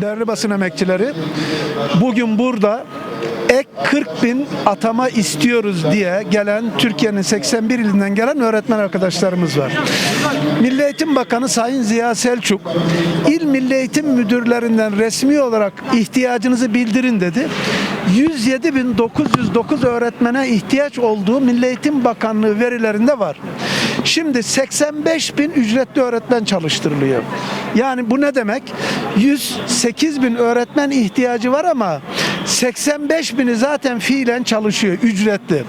değerli basın emekçileri, bugün burada 40 bin atama istiyoruz diye gelen Türkiye'nin 81 ilinden gelen öğretmen arkadaşlarımız var. Milli Eğitim Bakanı Sayın Ziya Selçuk, il Milli Eğitim Müdürlerinden resmi olarak ihtiyacınızı bildirin dedi. 107.909 öğretmene ihtiyaç olduğu Milli Eğitim Bakanlığı verilerinde var. Şimdi 85 bin ücretli öğretmen çalıştırılıyor. Yani bu ne demek? 108 bin öğretmen ihtiyacı var ama 85 bini zaten fiilen çalışıyor ücretli.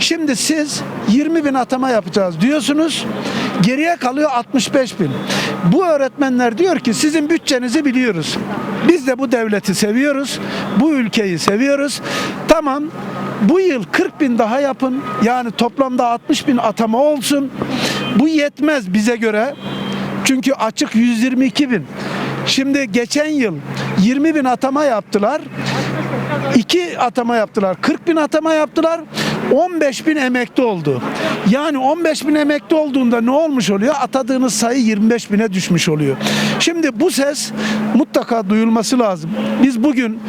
Şimdi siz 20 bin atama yapacağız diyorsunuz. Geriye kalıyor 65 bin. Bu öğretmenler diyor ki sizin bütçenizi biliyoruz. Biz de bu devleti seviyoruz. Bu ülkeyi seviyoruz. Tamam bu yıl 40 bin daha yapın. Yani toplamda 60 bin atama olsun. Bu yetmez bize göre. Çünkü açık 122 bin. Şimdi geçen yıl 20 bin atama yaptılar. 2 atama yaptılar. 40 bin atama yaptılar. 15 bin emekli oldu. Yani 15 bin emekli olduğunda ne olmuş oluyor? Atadığınız sayı 25 bine düşmüş oluyor. Şimdi bu ses mutlaka duyulması lazım. Biz bugün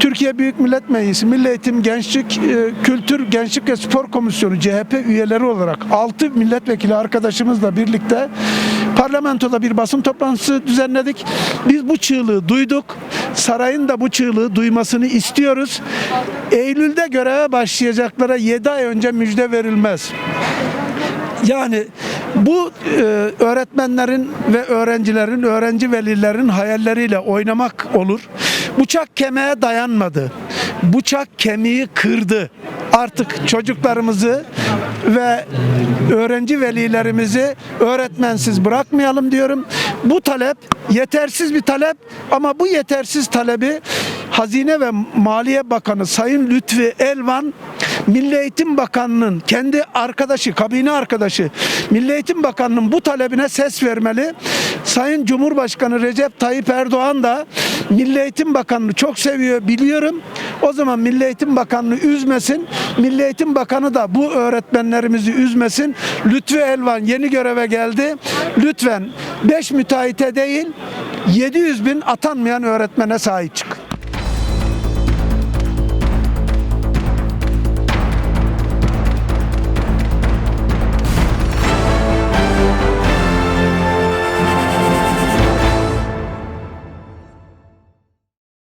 Türkiye Büyük Millet Meclisi Milli Eğitim Gençlik e, Kültür Gençlik ve Spor Komisyonu CHP üyeleri olarak 6 milletvekili arkadaşımızla birlikte parlamentoda bir basın toplantısı düzenledik. Biz bu çığlığı duyduk. Sarayın da bu çığlığı duymasını istiyoruz. Eylül'de göreve başlayacaklara 7 ay önce müjde verilmez. Yani bu e, öğretmenlerin ve öğrencilerin, öğrenci velilerin hayalleriyle oynamak olur. Bıçak kemiğe dayanmadı. Bıçak kemiği kırdı. Artık çocuklarımızı ve öğrenci velilerimizi öğretmensiz bırakmayalım diyorum. Bu talep yetersiz bir talep ama bu yetersiz talebi Hazine ve Maliye Bakanı Sayın Lütfi Elvan Milli Eğitim Bakanı'nın kendi arkadaşı, kabine arkadaşı Milli Eğitim Bakanı'nın bu talebine ses vermeli. Sayın Cumhurbaşkanı Recep Tayyip Erdoğan da Milli Eğitim Bakanı'nı çok seviyor biliyorum. O zaman Milli Eğitim Bakanı'nı üzmesin. Milli Eğitim Bakanı da bu öğretmenlerimizi üzmesin. Lütfi Elvan yeni göreve geldi. Lütfen 5 müteahhite değil 700 bin atanmayan öğretmene sahip çık.